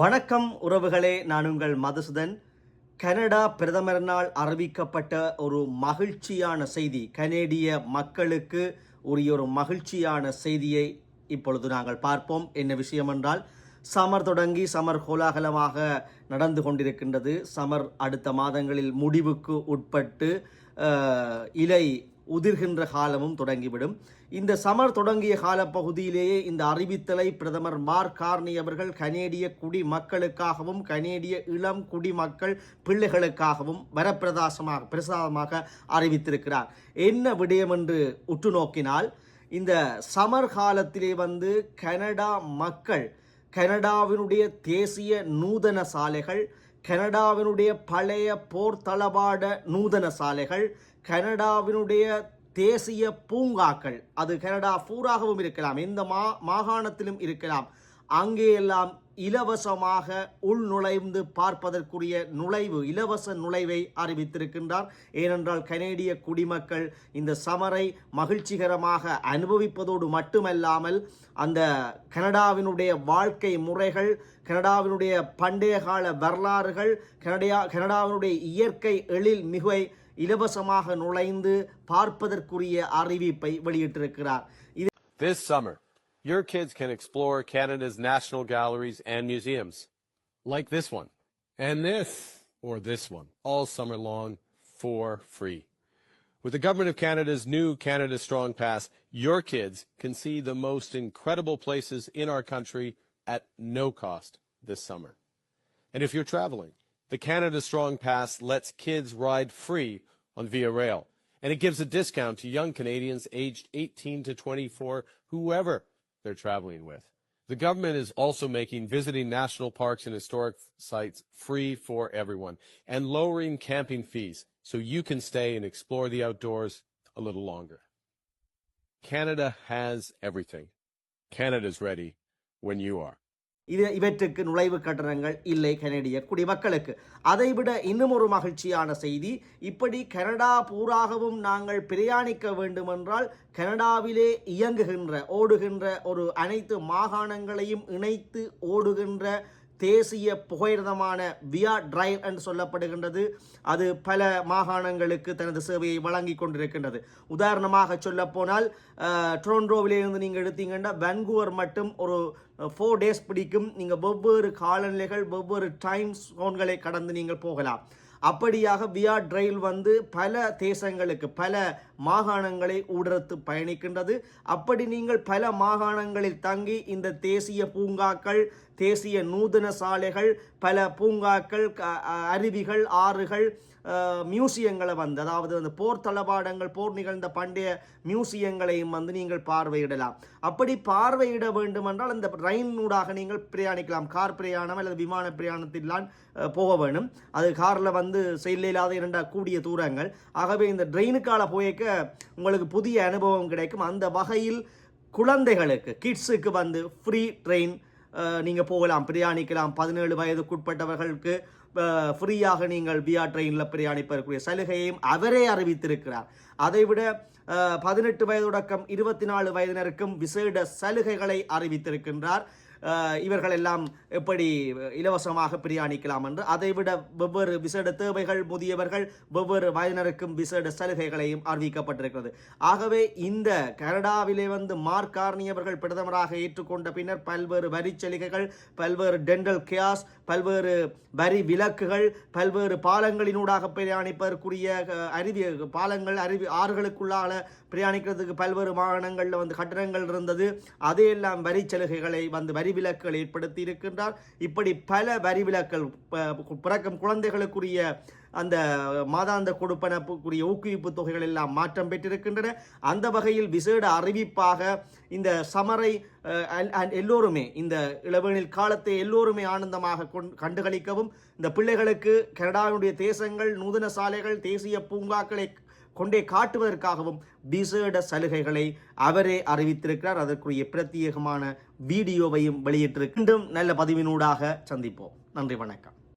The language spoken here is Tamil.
வணக்கம் உறவுகளே நான் உங்கள் மதுசுதன். கனடா பிரதமரினால் அறிவிக்கப்பட்ட ஒரு மகிழ்ச்சியான செய்தி. கனேடிய மக்களுக்கு உரிய ஒரு மகிழ்ச்சியான செய்தியை இப்பொழுது நாங்கள் பார்ப்போம். என்ன விஷயம் என்றால் சமர் தொடங்கி சமர் கோலாகலமாக நடந்து கொண்டிருக்கின்றது. சமர் அடுத்த மாதங்களில் முடிவுக்கு உட்பட்டு இலை உதிர்கின்ற காலமும் தொடங்கிவிடும். இந்த சமர் தொடங்கிய காலப்பகுதியிலேயே இந்த அறிவித்தலை பிரதமர் மார்க் கார்னி அவர்கள் கனேடிய குடிமக்களுக்காகவும் கனேடிய இளம் குடிமக்கள் பிள்ளைகளுக்காகவும் வரப்பிரதாசமாக பிரசாதமாக அறிவித்திருக்கிறார். என்ன விடயம் என்று உற்று நோக்கினால் இந்த சமர் காலத்திலே வந்து கனடா மக்கள் கனடாவினுடைய தேசிய நூதன சாலைகள் கனடாவினுடைய பழைய போர் தளபாட நூதன சாலைகள் கனடாவினுடைய தேசிய பூங்காக்கள் அது கனடா பூராகவும் இருக்கலாம் எந்த மா மாகாணத்திலும் இருக்கலாம். அங்கே எல்லாம் இலவசமாக உள் நுழைந்து பார்ப்பதற்குரிய நுழைவு இலவச நுழைவை அறிவித்திருக்கின்றார். ஏனென்றால் கனேடிய குடிமக்கள் இந்த சமரை மகிழ்ச்சிகரமாக அனுபவிப்பதோடு மட்டுமல்லாமல் அந்த கனடாவினுடைய வாழ்க்கை முறைகள் கனடாவினுடைய பண்டைய கால வரலாறுகள் கனடா கனடாவினுடைய இயற்கை எழில் மிகை இலவசமாக நுழைந்து பார்ப்பதற்குரிய அறிவிப்பை வெளியிட்டிருக்கிறார் இது This summer, your kids can explore Canada's national galleries and museums, like this one, and this, or this one, all summer long for free. With the Government of Canada's new Canada Strong Pass, your kids can see the most incredible places in our country at no cost this summer. And if you're traveling, the Canada Strong Pass lets kids ride free on Via Rail, and it gives a discount to young Canadians aged 18 to 24, whoever they're traveling with. The government is also making visiting national parks and historic sites free for everyone and lowering camping fees so you can stay and explore the outdoors a little longer. Canada has everything. Canada's ready when you are. இது இவற்றுக்கு நுழைவு கட்டணங்கள் இல்லை கனடிய குடிமக்களுக்கு. அதைவிட இன்னும் ஒரு மகிழ்ச்சியான செய்தி இப்படி கனடா பூராகவும் நாங்கள் பிரயாணிக்க வேண்டுமென்றால் கனடாவிலே இயங்குகின்ற ஓடுகின்ற ஒரு அனைத்து மாகாணங்களையும் இணைத்து ஓடுகின்ற தேசிய புகையிரதமான வியா டிரைவ் என்று சொல்லப்படுகின்றது. அது பல மாகாணங்களுக்கு தனது சேவையை வழங்கி கொண்டிருக்கின்றது. உதாரணமாக சொல்லப்போனால் அஹ், நீங்கள் எடுத்தீங்கன்னா வென்கூவர் மட்டும் ஒரு ஃபோர் டேஸ் பிடிக்கும். நீங்கள் வெவ்வேறு காலநிலைகள் வெவ்வேறு டைம் ஜோன்களை கடந்து நீங்கள் போகலாம். அப்படியாக வியா ட்ரைவ் வந்து பல தேசங்களுக்கு பல மாகாணங்களை ஊடறுத்து பயணிக்கின்றது. அப்படி நீங்கள் பல மாகாணங்களில் தங்கி இந்த தேசிய பூங்காக்கள் தேசிய நூதன சாலைகள் பல பூங்காக்கள் க- அருவிகள் ஆறுகள் மியூசியங்களை வந்து அதாவது அந்த போர் தளபாடங்கள் போர் நிகழ்ந்த பண்டைய மியூசியங்களையும் வந்து நீங்கள் பார்வையிடலாம். அப்படி பார்வையிட வேண்டுமென்றால் அந்த ரயினூடாக நீங்கள் பிரயாணிக்கலாம். கார் பிரயாணம் அல்லது விமான பிரயாணத்திலான் போக வேண்டும் அது காரில் வந்து செயல் இல்லாத இரண்டா கூடிய தூரங்கள். ஆகவே இந்த ட்ரெயினுக்கால போயக்க உங்களுக்கு புதிய அனுபவம் கிடைக்கும். அந்த வகையில் குழந்தைகளுக்கு கிட்ஸுக்கு வந்து ஃப்ரீ ட்ரெயின் நீங்கள் போகலாம் பிரயாணிக்கலாம். பதினேழு வயதுக்குட்பட்டவர்களுக்கு ஃப்ரீயாக நீங்கள் விஆர் ட்ரெயினில் பிரயாணிப்பதற்குரிய சலுகையையும் அவரே அறிவித்திருக்கிறார். அதைவிட பதினெட்டு வயதுடக்கம் இருபத்தி நாலு வயதினருக்கும் விசேட சலுகைகளை அறிவித்திருக்கின்றார். இவர்கள் எல்லாம் எப்படி இலவசமாக பிரயாணிக்கலாம் என்று அதைவிட வெவ்வேறு விசேட தேவைகள் முதியவர்கள் வெவ்வேறு வயதினருக்கும் விசேட சலுகைகளையும் அறிவிக்கப்பட்டிருக்கிறது. ஆகவே இந்த கனடாவிலே வந்து மார்க் கார்னி அவர்கள் பிரதமராக ஏற்றுக்கொண்ட பின்னர் பல்வேறு வரி சலுகைகள் பல்வேறு டென்டல் கேஸ் பல்வேறு வரி விலக்குகள் பல்வேறு பாலங்களினூடாக பிரயாணிப்பதற்குரிய அஹ், அருவி பாலங்கள் அருவி ஆறுகளுக்குள்ளால பிரயாணிக்கிறதுக்கு பல்வேறு வாகனங்களில் வந்து கட்டணங்கள் இருந்தது. அதையெல்லாம் வரி சலுகைகளை வந்து வரி விலக்குகள் ஏற்படுத்தி இருக்கின்றார் இப்படி பல வரி பிறக்கும் குழந்தைகளுக்குரிய அந்த மாதாந்த கொடுப்பனப்புக்குரிய ஊக்குவிப்பு தொகைகள் எல்லாம் மாற்றம் பெற்றிருக்கின்றன. அந்த வகையில் விசேட அறிவிப்பாக இந்த சமரை எல்லோருமே இந்த இளவேனில் காலத்தை எல்லோருமே ஆனந்தமாக கண்டுகளிக்கவும் இந்த பிள்ளைகளுக்கு கனடாவினுடைய தேசங்கள் நூதன சாலைகள் தேசிய பூங்காக்களை கொண்டே காட்டுவதற்காகவும் விசேட சலுகைகளை அவரே அறிவித்திருக்கிறார். அதற்குரிய பிரத்யேகமான வீடியோவையும் வெளியிட்டிருக்கின்றும். நல்ல பதிவினூடாக சந்திப்போம். நன்றி வணக்கம்.